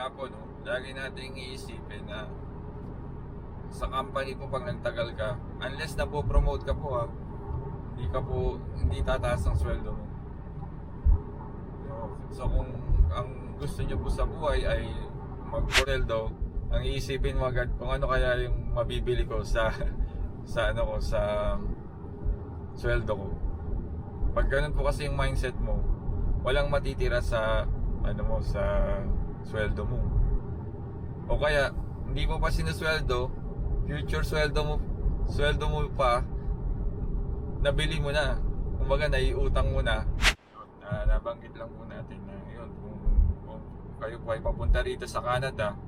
nga po, no, lagi nating iisipin na sa company po pag nagtagal ka, unless na po promote ka po ha, hindi ka po, hindi tataas ang sweldo mo. So, kung ang gusto nyo po sa buhay ay mag-sweldo, ang iisipin mo agad kung ano kaya yung mabibili ko sa sa ano ko sa sweldo ko. Pag ganun po kasi yung mindset mo, walang matitira sa ano mo sa sweldo mo. O kaya hindi mo pa sinusweldo, future sweldo mo sweldo mo pa nabili mo na. Kumbaga naiutang mo na. Uh, nabanggit lang po natin na yun kung, kung kayo po ay papunta rito sa Canada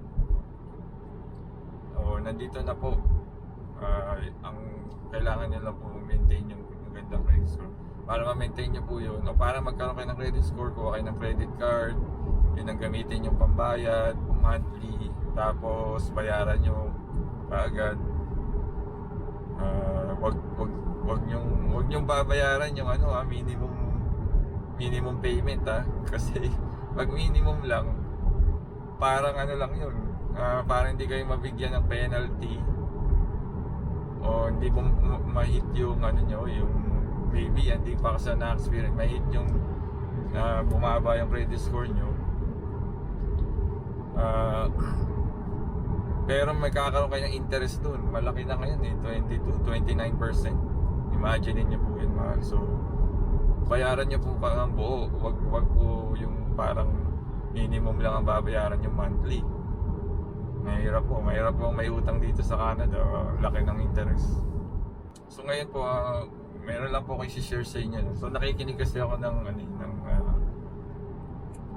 o nandito na po ah, ang kailangan nyo lang po maintain yung magandang credit score para ma-maintain nyo po yun o para magkaroon kayo ng credit score kuha kayo ng credit card yun ang gamitin yung pambayad monthly tapos bayaran nyo kaagad. Ah, wag wag wag nyong wag nyong babayaran yung ano ah, minimum minimum payment ah. Kasi pag minimum lang parang ano lang yun. Ah, parang hindi kayo mabigyan ng penalty. O hindi po ma- ma-hit yung ano nyo yung maybe hindi pa kasi na-experience ma-hit yung ah, bumaba yung credit score nyo Ah, pero may kakaroon kayo ng interest dun. Malaki na ngayon eh. 22, 29%. Imagine niyo po yun mahal. So, bayaran niyo po ang buo. Wag, wag po yung parang minimum lang ang babayaran yung monthly. Mahirap po. Mahirap po may utang dito sa Canada. Laki ng interest. So ngayon po, ah, meron lang po ako i-share sa inyo. So nakikinig kasi ako ng, ano, eh, ng, ah,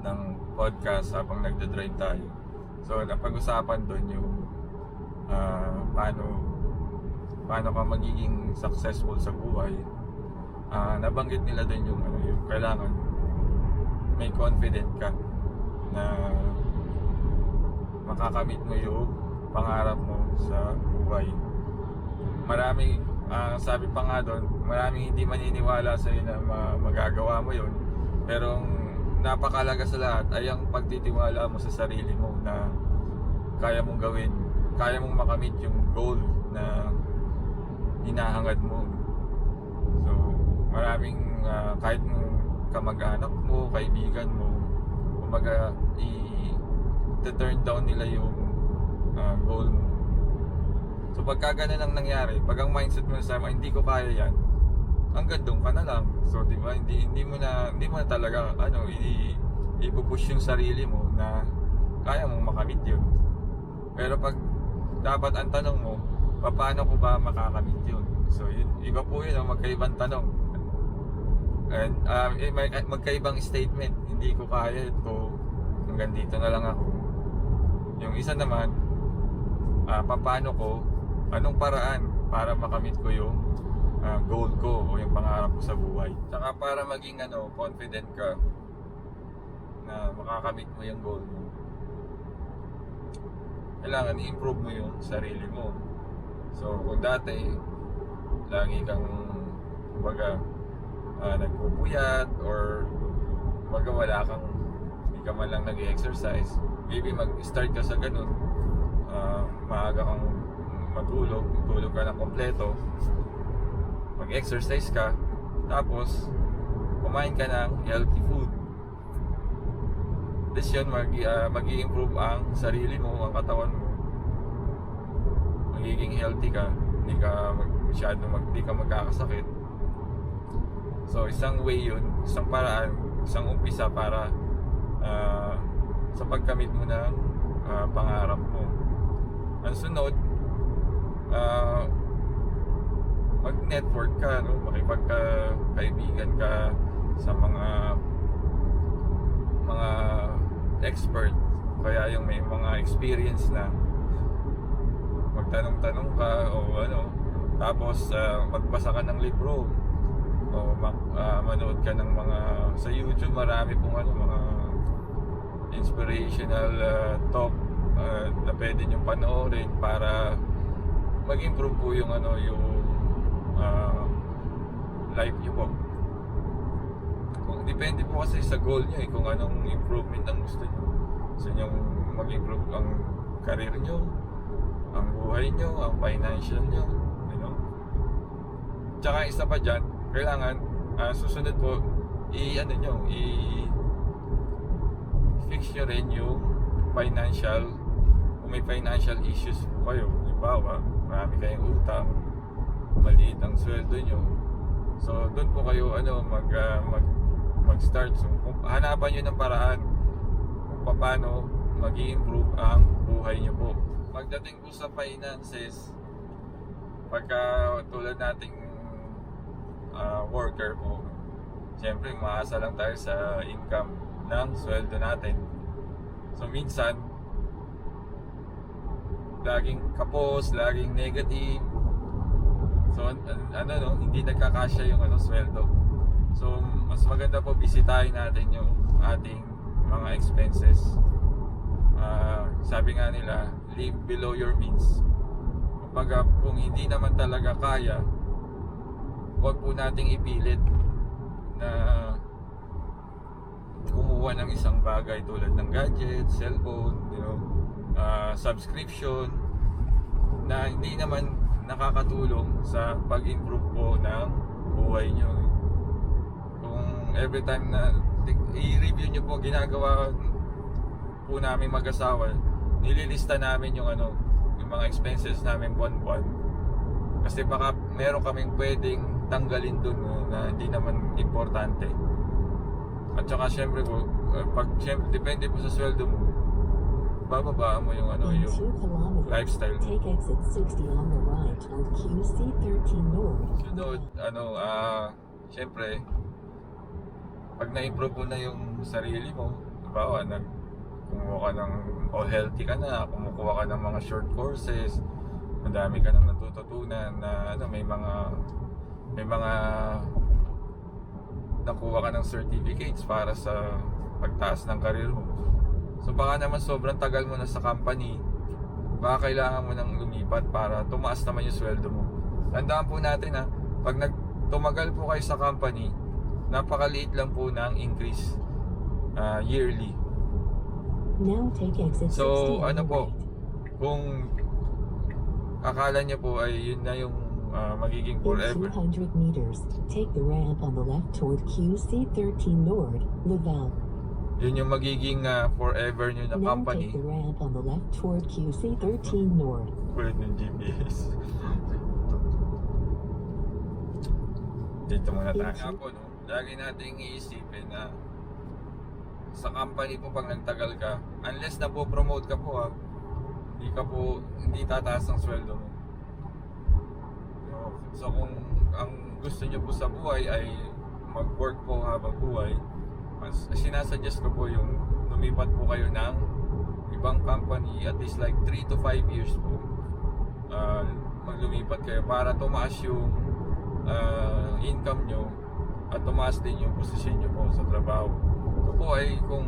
ng podcast habang nagda-drive tayo. So, napag-usapan doon yung ah, paano paano ka magiging successful sa buhay. Ah, nabanggit nila doon yung ano, yung kailangan may confident ka na makakamit mo yung pangarap mo sa buhay. Marami ah, sabi pa nga doon, maraming hindi maniniwala sa na ma- magagawa mo yun. Pero ang napakalaga sa lahat ay ang pagtitiwala mo sa sarili mo na kaya mong gawin, kaya mong makamit yung goal na hinahangad mo. So, maraming ah, kahit kamag-anak mo, kaibigan mo, kumaga i-turn down nila yung ah, goal mo. So pagka ganun ang nangyari, pag ang mindset mo sa hindi ko kaya yan, hanggang doon ka na lang. So, di ba, hindi, hindi mo na, hindi mo na talaga, ano, i, ipupush yung sarili mo na kaya mong makamit yun. Pero pag dapat ang tanong mo, paano ko ba makakamit yun? So, yun, iba po yun, ang magkaibang tanong. And, uh, eh, may, eh, magkaibang statement, hindi ko kaya ito, hanggang dito na lang ako. Yung isa naman, ah, paano ko, anong paraan para makamit ko yung ah, goal ko o yung pangarap ko sa buhay. Saka para maging ano, confident ka na makakamit mo yung goal mo. Kailangan i-improve mo yung sarili mo. So, kung dati, lagi kang, kumbaga, uh, nagpupuyat or kumbaga wala kang, hindi ka man lang nag-exercise, maybe mag-start ka sa ganun, Ah, maaga kang matulog, tulog ka ng kompleto, mag-exercise ka, tapos kumain ka ng healthy food. This yun, mag, uh, mag-improve ang sarili mo, ang katawan mo. Magiging healthy ka, hindi ka mag, masyado mag, hindi ka magkakasakit. So, isang way yun, isang paraan, isang umpisa para ah, sa pagkamit mo ng ah, pangarap mo. Ang sunod, ah, mag-network ka, no? makipagkaibigan ka sa mga mga expert kaya yung may mga experience na magtanong-tanong ka o ano tapos ah, magbasa ka ng libro o ah, manood ka ng mga sa YouTube marami pong ano mga inspirational ah, talk ah, na pwede nyo panoorin para mag-improve po yung ano yung ah, life nyo po. Kung depende po kasi sa goal nyo eh kung anong improvement ang gusto nyo Gusto nyo mag-improve ang career nyo, ang buhay nyo, ang financial nyo, you know. Tsaka isa pa dyan, kailangan ah, susunod po, i-ano nyo, i- fix nyo rin yung financial kung may financial issues po kayo, halimbawa, marami kayong utang, maliit ang sweldo nyo. So, doon po kayo ano, mag, ah, mag, mag-start. So, kung hanapan nyo ng paraan kung paano mag improve ang buhay nyo po. Pagdating po sa finances, pagka tulad nating ah, worker po, siyempre maasa lang tayo sa income ng sweldo natin. So minsan, laging kapos, laging negative. So an- an- ano no, hindi nagkakasya yung ano sweldo. So mas maganda po bisitahin natin yung ating mga expenses. Ah, sabi nga nila, live below your means. Kumbaga, kung hindi naman talaga kaya, huwag po nating ipilit na kumuha ng isang bagay tulad ng gadget, cellphone, you know, ah, subscription na hindi naman nakakatulong sa pag-improve po ng buhay nyo. Kung every time na i-review nyo po, ginagawa po namin mag-asawa, nililista namin yung ano, yung mga expenses namin buwan-buwan. Kasi baka meron kaming pwedeng tanggalin dun na hindi naman importante. At saka syempre po, uh, pag syempre depende po sa sweldo mo, bababaan mo yung ano, yung 2 kilometers, lifestyle mo. take exit 60 on the right toward QC 13 North. Sunod, ano, ah, syempre, pag na-improve mo na yung sarili mo, diba, nag, kumuha ka ng all healthy ka na, kumukuha ka ng mga short courses, madami ka nang natututunan na ano, may mga may mga nakuha ka ng certificates para sa pagtaas ng career mo. So baka naman sobrang tagal mo na sa company, baka kailangan mo nang lumipat para tumaas naman yung sweldo mo. Tandaan po natin ha, pag nag tumagal po kayo sa company, napakaliit lang po ng increase ah, yearly. Now take exit 60 So, ano po, kung akala niyo po ay yun na yung ah, magiging In forever. 200 meters, take the ramp on the left toward QC 13 North, Laval. Yun yung magiging ah, forever nyo na company. take the ramp on the left toward QC 13 North. Kulit ng GPS. Dito muna tayo. Po, no? Lagi nating iisipin na sa company po pag nagtagal ka, unless na po promote ka po ha, hindi ka po, hindi tataas ang sweldo mo. So, so kung ang gusto nyo po sa buhay ay mag-work po habang buhay, mas sinasuggest ko po yung lumipat po kayo ng ibang company at least like 3 to 5 years po uh, maglumipat kayo para tumaas yung uh, income nyo at tumaas din yung posisyon nyo po sa trabaho. Ito po ay kung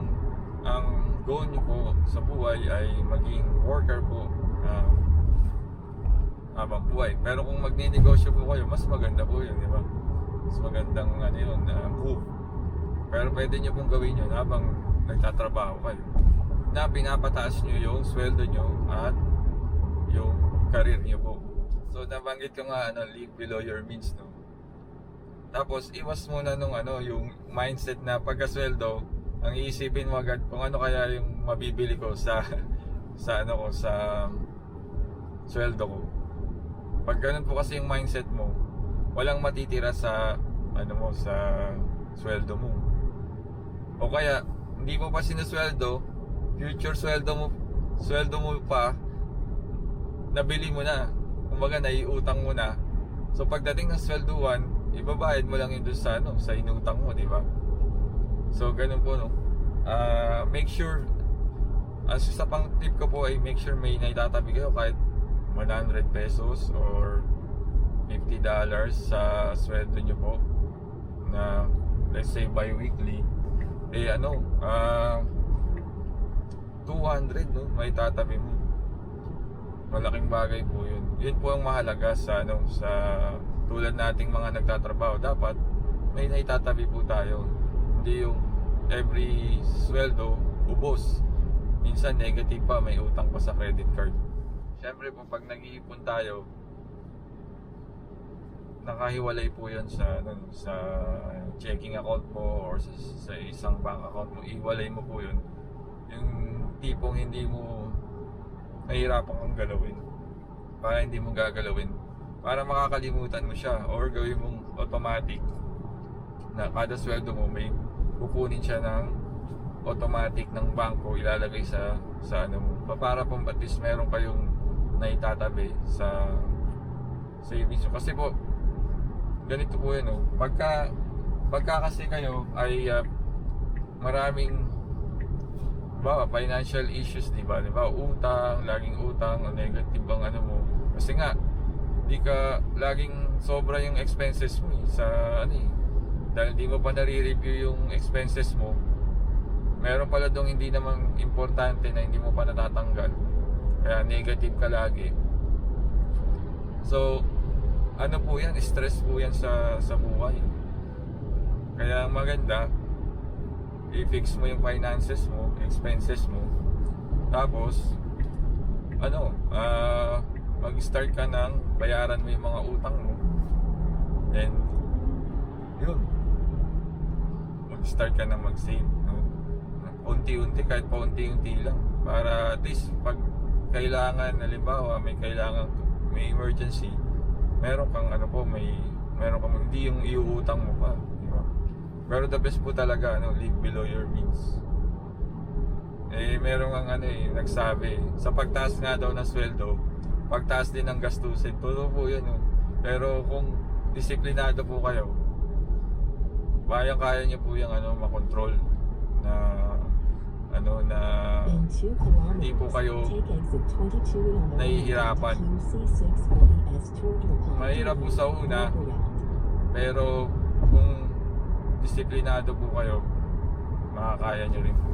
ang goal nyo po sa buhay ay maging worker po uh, habang buhay. Pero kung magninegosyo po kayo, mas maganda po yun, di ba? Mas magandang ano yun, uh, move. Pero pwede nyo pong gawin yun habang nagtatrabaho kayo. Na pinapataas nyo yung sweldo nyo at yung career nyo po. So nabanggit ko nga ano, live below your means no. Tapos iwas muna nung ano, yung mindset na pagkasweldo, ang iisipin mo agad kung ano kaya yung mabibili ko sa sa ano ko sa sweldo ko. Pag ganun po kasi yung mindset mo, walang matitira sa ano mo sa sweldo mo. O kaya hindi mo pa sinusweldo, future sweldo mo sweldo mo pa nabili mo na. Kumbaga naiutang mo na. So pagdating ng swelduan, ibabayad mo lang yun dun sa ano, sa inutang mo, di ba? So ganun po no. Ah, make sure ang isa pang tip ko po ay make sure may naitatabi kayo kahit 100 pesos or 50 dollars sa sweldo nyo po na let's say bi-weekly eh ano ah 200 no may tatabi mo. Malaking bagay po yun. Yun po ang mahalaga sa ano sa tulad nating mga nagtatrabaho. Dapat may naitatabi po tayo. Hindi yung every sweldo ubos. Minsan negative pa, may utang pa sa credit card. Siyempre po, pag nag-iipon tayo, nakahiwalay po yun sa, sa checking account mo or sa, sa isang bank account mo. Iwalay mo po yun. Yung tipong hindi mo nahihirapan kang galawin. Para hindi mo gagalawin. Para makakalimutan mo siya or gawin mong automatic na kada sweldo mo may kukunin siya ng automatic ng bangko ilalagay sa sa ano mo Pa- para po at least meron kayong naitatabi sa savings nyo. kasi po ganito po yun oh. pagka pagka kasi kayo ay ah, maraming ba financial issues di ba? Di ba utang laging utang o negative ang ano mo. Kasi nga di ka laging sobra yung expenses mo eh, sa ano eh. Dahil di mo pa nare-review yung expenses mo meron pala dong hindi naman importante na hindi mo pa natatanggal. Kaya negative ka lagi. So ano po yan? Stress po yan sa sa buhay. Kaya maganda i-fix mo yung finances mo expenses mo. Tapos ano ah mag-start ka ng bayaran mo yung mga utang mo. Then yun. Mag-start ka na mag-save no? unti-unti kahit pa unti-unti lang. Para at least pag kailangan halimbawa may kailangan may emergency meron kang ano po may meron kang hindi yung iuutang mo pa di ba? Pero the best po talaga ano live below your means. Eh meron ang ano eh nagsabi sa pagtaas nga daw ng sweldo pagtaas din ng gastusin. Todo po yun oh. pero kung disiplinado po kayo kaya kaya niyo po yung ano makontrol na ano na In 2 kilometers, Hindi po kayo take exit 22 on the nahihirapan. right onto QC640S toward Lapal. Mahirap po sa una. Pero kung disiplinado po kayo makakaya niyo rin po